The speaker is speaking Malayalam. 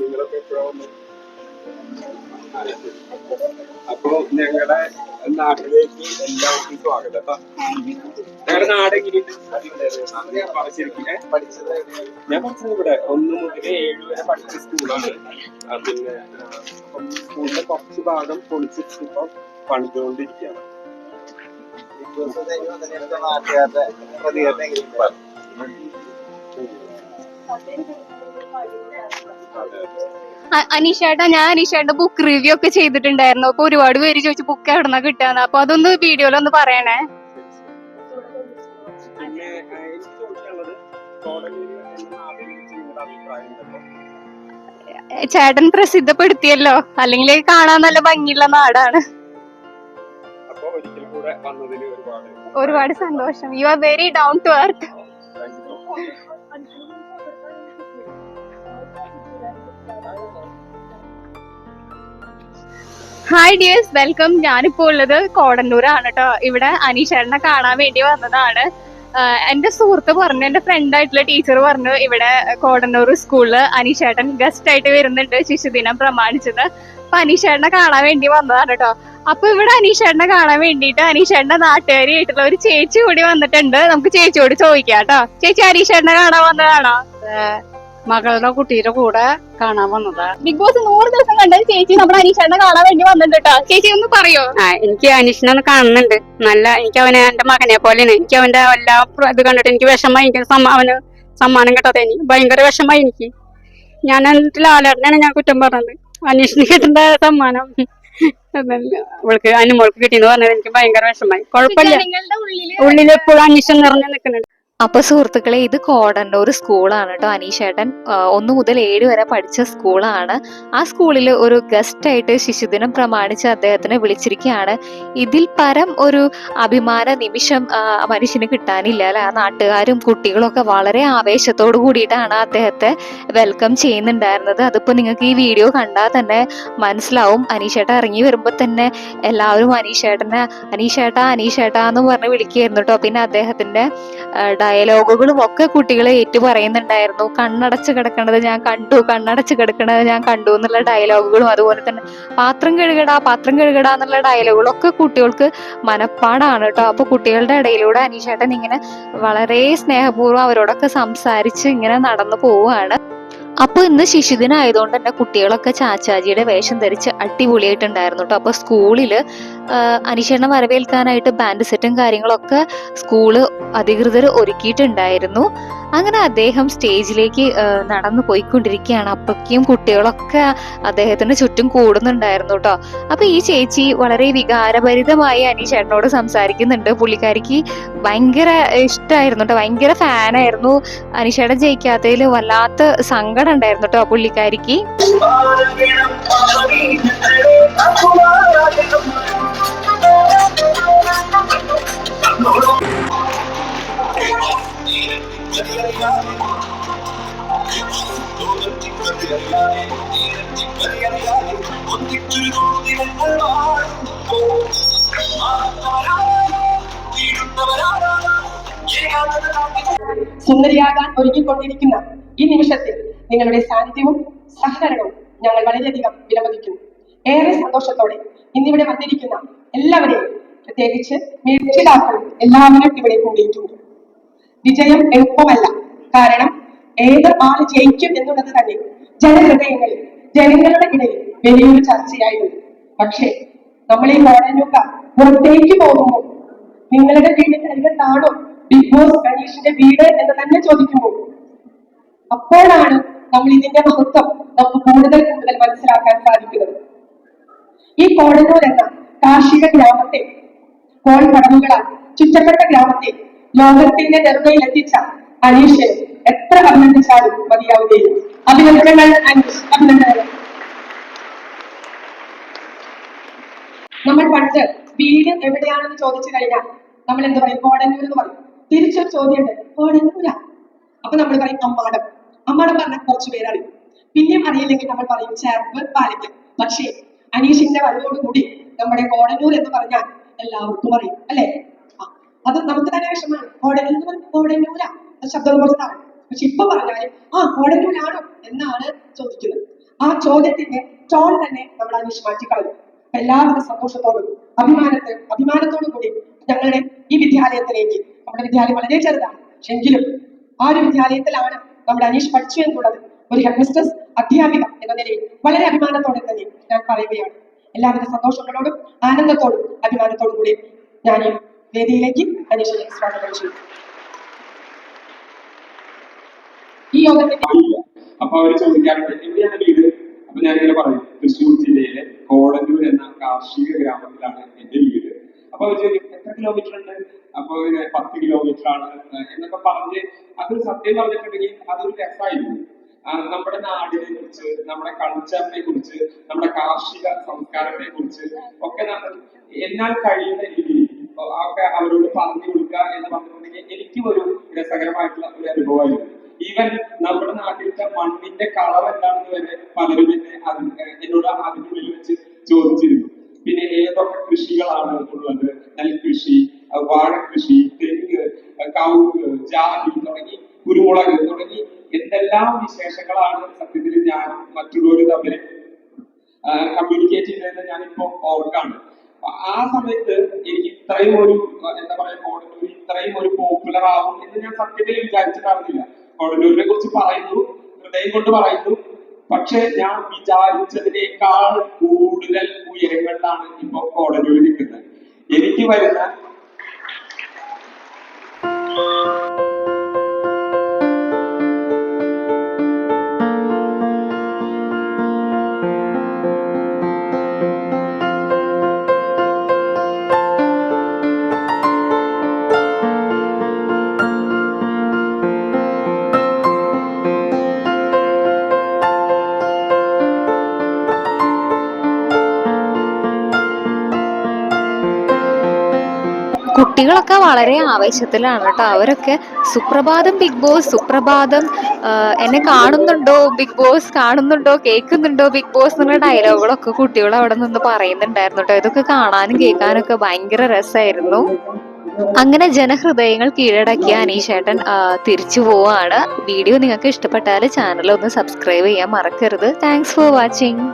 നിങ്ങളൊക്കെ എപ്പോഴാ അപ്പൊ ഞങ്ങളുടെ നാട്ടിലേക്ക് എല്ലാവർക്കും സ്വാഗതം കേട്ടോ. ഞങ്ങളുടെ നാട് എങ്ങനെയുണ്ട്? ഞാൻ പഠിച്ചത് ഇവിടെ ഒന്ന് മുതൽ ഏഴ് വരെ പഠിച്ച സ്കൂളാണ്. പിന്നെ സ്കൂളിന്റെ കുറച്ച് ഭാഗം പൊളിച്ചിട്ട് ഇപ്പൊ പണിതുകൊണ്ടിരിക്കുകയാണ്. നാട്ടുകാരുടെ പ്രതികരണം എങ്ങനെയുണ്ട്? അനീഷേട്ടാ ഞാൻ അനീഷേട്ടന്റെ ബുക്ക് റിവ്യൂ ഒക്കെ ചെയ്തിട്ടുണ്ടായിരുന്നു. അപ്പൊ ഒരുപാട് പേര് ചോദിച്ചു ബുക്ക് എവിടെന്നാ കിട്ടാന്ന്? അപ്പൊ അതൊന്ന് പറയണേ. അഭിപ്രായം എന്തോ എ, ചേട്ടൻ പ്രസിദ്ധപ്പെടുത്തിയല്ലോ. അല്ലെങ്കിൽ കാണാൻ നല്ല ഭംഗിയുള്ള നാടാണ്. ഒരുപാട് സന്തോഷം. You are very down to earth hi dears welcome ഞാനിപ്പോ ഉള്ളത് കോടന്നൂരാണ് കേട്ടോ ഇവിടെ അനീഷേട്ടനെ കാണാൻ വേണ്ടി വന്നതാണ്. എന്റെ സുഹൃത്ത് പറഞ്ഞു എന്റെ ഫ്രണ്ട് ആയിട്ടുള്ള ടീച്ചർ പറഞ്ഞു ഇവിടെ കോടന്നൂർ സ്കൂളിൽ അനീഷേട്ടൻ ഗസ്റ്റ് ആയിട്ട് വരുന്നുണ്ട് ശിശുദിനം പ്രമാണിച്ചത്. അപ്പൊ അനീഷേട്ടനെ കാണാൻ വേണ്ടി വന്നതാണ് കേട്ടോ അപ്പൊ ഇവിടെ അനീഷേട്ടനെ കാണാൻ വേണ്ടിയിട്ട് അനീഷേട്ടന്റെ നാട്ടുകാരിയായിട്ടുള്ള ഒരു ചേച്ചി കൂടി വന്നിട്ടുണ്ട്. നമുക്ക് ചേച്ചിയോട് ചോദിക്കാം കേട്ടോ ചേച്ചി അനീഷേട്ടനെ കാണാൻ വന്നതാണോ? മകളുടെ കുട്ടിയുടെ കൂടെ കാണാൻ വന്നതാ. ബിഗ് ബോസ് നൂറ് ദിവസം കണ്ട ചേച്ചി നമ്മുടെ അനീഷേട്ടനെ കാണാൻ വേണ്ടി വന്നിട്ടുണ്ട് കേട്ടോ ചേച്ചി ഒന്ന് പറയോ? ആ എനിക്ക് അനീഷിനെ ഒന്ന് കാണുന്നുണ്ട്. നല്ല എനിക്ക് അവനെ എന്റെ മകനെ പോലെയാണ്. എനിക്ക് അവന്റെ എല്ലാ ഇത് കണ്ടിട്ട് എനിക്ക് വിഷമായി എനിക്ക് അവന് സമ്മാനം കിട്ടാതെ എനിക്ക് ഭയങ്കര വിഷമായി എനിക്ക്. ഞാൻ എന്നിട്ട് ലാലേട്ടനാണ് ഞാൻ കുറ്റം പറഞ്ഞത്. അനീഷിന് കിട്ടേണ്ട സമ്മാനം. അവൾക്ക് അനുമോൾക്ക് കിട്ടിയെന്ന് പറഞ്ഞത് എനിക്ക് ഭയങ്കര വിഷമമായി. കുഴപ്പമില്ല. ഉള്ളിൽ എപ്പോഴും അന്വേഷണം നിറഞ്ഞു നിൽക്കുന്നുണ്ട്. അപ്പൊ സുഹൃത്തുക്കളെ ഇത് കോടന്നൂർ സ്കൂളാണ് കേട്ടോ അനീഷേട്ടൻ ഒന്ന് മുതൽ ഏഴ് വരെ പഠിച്ച സ്കൂളാണ്. ആ സ്കൂളിൽ ഒരു ഗസ്റ്റ് ആയിട്ട് ശിശുദിനം പ്രമാണിച്ച് അദ്ദേഹത്തിനെ വിളിച്ചിരിക്കുകയാണ്. ഇതിൽ പരം ഒരു അഭിമാന നിമിഷം മനുഷ്യന് കിട്ടാനില്ല അല്ലെ? ആ നാട്ടുകാരും കുട്ടികളും ഒക്കെ വളരെ ആവേശത്തോടു കൂടിയിട്ടാണ് അദ്ദേഹത്തെ വെൽക്കം ചെയ്യുന്നുണ്ടായിരുന്നത്. അതിപ്പോ നിങ്ങൾക്ക് ഈ വീഡിയോ കണ്ടാൽ തന്നെ മനസ്സിലാവും. അനീഷേട്ട ഇറങ്ങി വരുമ്പോൾ തന്നെ എല്ലാവരും അനീഷേട്ടനെ അനീഷേട്ടാ അനീഷേട്ടാ എന്ന് പറഞ്ഞ് വിളിക്കുകയായിരുന്നു കേട്ടോ പിന്നെ അദ്ദേഹത്തിന്റെ ഡയലോഗുകളും ഒക്കെ കുട്ടികളെ ഏറ്റു പറയുന്നുണ്ടായിരുന്നു കണ്ണടച്ച് കിടക്കണത് ഞാൻ കണ്ടു കണ്ണടച്ച് കിടക്കണത് ഞാൻ കണ്ടു എന്നുള്ള ഡയലോഗുകളും അതുപോലെ തന്നെ പാത്രം കഴുകടാ പാത്രം കഴുകടാ എന്നുള്ള ഡയലോഗുകളും ഒക്കെ കുട്ടികൾക്ക് മനപ്പാടാണ് കേട്ടോ. അപ്പൊ കുട്ടികളുടെ ഇടയിലൂടെ അനീഷേട്ടൻ ഇങ്ങനെ വളരെ സ്നേഹപൂർവം അവരോടൊക്കെ സംസാരിച്ച് ഇങ്ങനെ നടന്നു പോവുകയാണ്. അപ്പൊ ഇന്ന് ശിശുദിനായതുകൊണ്ട് തന്നെ കുട്ടികളൊക്കെ ചാച്ചാജിയുടെ വേഷം ധരിച്ച് അടിപൊളിയായിട്ടുണ്ടായിരുന്നു കേട്ടോ. അപ്പൊ സ്കൂളിൽ അനീഷേട്ടനെ വരവേൽക്കാനായിട്ട് ബാൻഡ് സെറ്റും കാര്യങ്ങളൊക്കെ സ്കൂൾ അധികൃതർ ഒരുക്കിയിട്ടുണ്ടായിരുന്നു. അങ്ങനെ അദ്ദേഹം സ്റ്റേജിലേക്ക് നടന്നു പോയിക്കൊണ്ടിരിക്കുകയാണ്. അപ്പക്കും കുട്ടികളൊക്കെ അദ്ദേഹത്തിന് ചുറ്റും കൂടുന്നുണ്ടായിരുന്നു കേട്ടോ അപ്പൊ ഈ ചേച്ചി വളരെ വികാരഭരിതമായി അനീഷേട്ടനോട് സംസാരിക്കുന്നുണ്ട്. പുള്ളിക്കാരിക്ക് ഭയങ്കര ഇഷ്ടമായിരുന്നു കേട്ടോ ഭയങ്കര ഫാനായിരുന്നു. അനീഷേട്ടൻ ജയിക്കാത്തതിൽ വല്ലാത്ത സങ്കടം ഉണ്ടായിരുന്നു കേട്ടോ പുള്ളിക്കാരിക്ക്. സുന്ദരിയാകാൻ ഒരുങ്ങിക്കൊണ്ടിരിക്കുന്ന ഈ നിമിഷത്തിൽ നിങ്ങളുടെ സാന്നിധ്യവും സഹകരണവും ഞങ്ങൾ വളരെയധികം വിലമതിക്കുന്നു. ഏറെ സന്തോഷത്തോടെ ഇന്നിവിടെ വന്നിരിക്കുന്ന എല്ലാവരെയും പ്രത്യേകിച്ച് രക്ഷിതാക്കളും എല്ലാവരും ഇവിടെ കൂടിയിട്ടുണ്ട്. വിജയം എളുപ്പമല്ല. കാരണം ഏത് ആൾ ജയിക്കും എന്നുള്ളത് തന്നെ ജനഹൃദയങ്ങളിൽ ജനങ്ങളുടെ ഇടയിൽ വലിയൊരു ചർച്ചയായിരുന്നു. പക്ഷേ നമ്മൾ ഈ മോഡലുക പുറത്തേക്ക് പോകുമ്പോൾ നിങ്ങളുടെ വീടിന്റെ അരികത്താണോ ബിഗ് ബോസ് ഗണേഷിന്റെ വീട് എന്ന് തന്നെ ചോദിക്കുമ്പോൾ. അപ്പോഴാണ് നമ്മൾ ഇതിന്റെ മഹത്വം നമുക്ക് കൂടുതൽ കൂടുതൽ മനസ്സിലാക്കാൻ സാധിക്കുന്നത്. ഈ കോടന്നൂർ എന്ന കാർഷിക ഗ്രാമത്തെ കോൾ പടവുകളാൽ ചുറ്റപ്പെട്ട ഗ്രാമത്തെ ലോകത്തിന്റെ നെറുകയിൽ എത്തിച്ച അനീഷ് എത്ര അഭിനന്ദിച്ചാലും മതിയാവുകയില്ല. അഭിനന്ദനങ്ങൾ അനീഷ്. അഭിനന്ദനങ്ങൾ നമ്മൾ പണ്ട് വീട് എവിടെയാണെന്ന് ചോദിച്ചു കഴിഞ്ഞാൽ നമ്മൾ എന്ത് പറയും? കോടന്നൂർ എന്ന് പറയും. തിരിച്ചൊരു ചോദ്യമുണ്ട്. കോടന്നൂര? അപ്പൊ നമ്മൾ പറയും അമ്മാടം. അമ്മാടം പറഞ്ഞാൽ കുറച്ച് പേരറിയും. പിന്നെയും അറിയില്ലെങ്കിൽ നമ്മൾ പറയും ചേർപ്പ് പാലിക്കൽ. പക്ഷേ അനീഷിന്റെ വരവോടുകൂടി നമ്മുടെ കോടന്നൂർ എന്ന് പറഞ്ഞാൽ എല്ലാവർക്കും അറിയും. അല്ലെ? അത് നമുക്ക് തന്നെ വിഷമാണ് കോടന്നൂർ എന്ന് പറയും കോടന്നൂരാ. ശബ്ദം കൊടുത്താണ് പക്ഷെ ഇപ്പൊ പറഞ്ഞാൽ ആ കോടന്നൂരാണോ എന്നാണ് ചോദിക്കുന്നത്. ആ ചോദ്യത്തിന്റെ ടോൺ തന്നെ നമ്മൾ അനീഷ് മാറ്റി മാറ്റിക്കളഞ്ഞു. എല്ലാവിധ സന്തോഷത്തോടും അഭിമാനത്തെ അഭിമാനത്തോടും കൂടി ഞങ്ങളുടെ ഈ വിദ്യാലയത്തിലേക്ക്. നമ്മുടെ വിദ്യാലയം വളരെ ചെറുതാണ് എങ്കിലും ആ ഒരു വിദ്യാലയത്തിലാണ് നമ്മുടെ അനീഷ് പഠിച്ചു എന്നുള്ളത് ഒരു ഹെഡ്മിസ്റ്റർ അധ്യാപിക എന്ന നിലയിൽ വളരെ അഭിമാനത്തോടെ തന്നെ ഞാൻ പറയുകയാണ്. എല്ലാവിധ സന്തോഷങ്ങളോടും ആനന്ദത്തോടും അഭിമാനത്തോടും കൂടി ഞാൻ വേദിയിലേക്ക് അനീഷിനെ സ്വാഗതം ചെയ്തു ഈ യോഗത്തിന്റെ അപ്പൊ അവർ ചോദിക്കാറുണ്ട് എവിടെയാണ് വീട് അപ്പൊ ഞാനിങ്ങനെ പറയും തൃശ്ശൂർ ജില്ലയിലെ കോടന്നൂർ എന്ന കാർഷിക ഗ്രാമത്തിലാണ് എന്റെ വീട്. അപ്പൊ അവർ ചോദിക്കും എത്ര കിലോമീറ്റർ ഉണ്ട്? അപ്പൊ പത്ത് കിലോമീറ്റർ ആണ്. എന്നൊക്കെ പറഞ്ഞ് അത് സത്യം പറഞ്ഞിട്ടുണ്ടെങ്കിൽ അതൊരു രസമായിരുന്നു നമ്മുടെ നാടിനെ കുറിച്ച് നമ്മുടെ കൾച്ചറിനെ കുറിച്ച് നമ്മുടെ കാർഷിക സംസ്കാരത്തെ കുറിച്ച് ഒക്കെ നമ്മൾ എന്നാൽ കഴിയുന്ന രീതിയിൽ ഒക്കെ അവരോട് പറഞ്ഞു കൊടുക്കുക എന്ന് പറഞ്ഞിട്ടുണ്ടെങ്കിൽ എനിക്കും ഒരു രസകരമായിട്ടുള്ള ഒരു അനുഭവമായിരുന്നു. ഈവൻ നമ്മുടെ നാട്ടിലത്തെ മണ്ണിന്റെ കളർ എന്താണെന്ന് വരെ പലരും എന്നെ എന്നോട് അതിനുള്ളിൽ വെച്ച് ചോദിച്ചിരുന്നു. പിന്നെ ഏതൊക്കെ കൃഷികളാണ് ഉള്ളത്? നെൽകൃഷി വാഴകൃഷി തെങ്ങ് കവുങ്ങ് ജാതി തുടങ്ങി കുരുമുളക് തുടങ്ങി എന്തെല്ലാം വിശേഷങ്ങളാണ് സത്യത്തിൽ ഞാൻ മറ്റുള്ളവർ തമ്മിൽ കമ്മ്യൂണിക്കേറ്റ് ചെയ്തതെന്ന് ഞാനിപ്പോ ഓർക്കാണ്. ആ സമയത്ത് എനിക്ക് ഇത്രയും ഒരു എന്താ പറയാ ഇത്രയും ഒരു പോപ്പുലർ ആവും എന്ന് ഞാൻ സത്യത്തിൽ വിചാരിച്ചിട്ടായിരുന്നില്ല. കോടന്നൂരിനെ കുറിച്ച് പറയുന്നു ഹൃദയം കൊണ്ട് പറയുന്നു. പക്ഷെ ഞാൻ വിചാരിച്ചതിനേക്കാൾ കൂടുതൽ ഉയരങ്ങളിലാണ് ഇപ്പൊ കോടതി നിൽക്കുന്നത് എനിക്ക് വരുന്ന കുട്ടികളൊക്കെ വളരെ ആവേശത്തിലാണ് കേട്ടോ. അവരൊക്കെ സുപ്രഭാതം ബിഗ് ബോസ് സുപ്രഭാതം എന്നെ കാണുന്നുണ്ടോ ബിഗ് ബോസ് കാണുന്നുണ്ടോ കേൾക്കുന്നുണ്ടോ ബിഗ് ബോസ് എന്നുള്ള ഡയലോഗുകളൊക്കെ കുട്ടികൾ അവിടെ നിന്ന് പറയുന്നുണ്ടായിരുന്നു കേട്ടോ. ഇതൊക്കെ കാണാനും കേൾക്കാനൊക്കെ ഭയങ്കര രസമായിരുന്നു. അങ്ങനെ ജനഹൃദയങ്ങൾ കീഴടക്കിയ അനീഷേട്ടൻ തിരിച്ചു പോവാണ്. വീഡിയോ നിങ്ങൾക്ക് ഇഷ്ടപ്പെട്ടാൽ ചാനൽ ഒന്ന് സബ്സ്ക്രൈബ് ചെയ്യാൻ മറക്കരുത്. Thanks for watching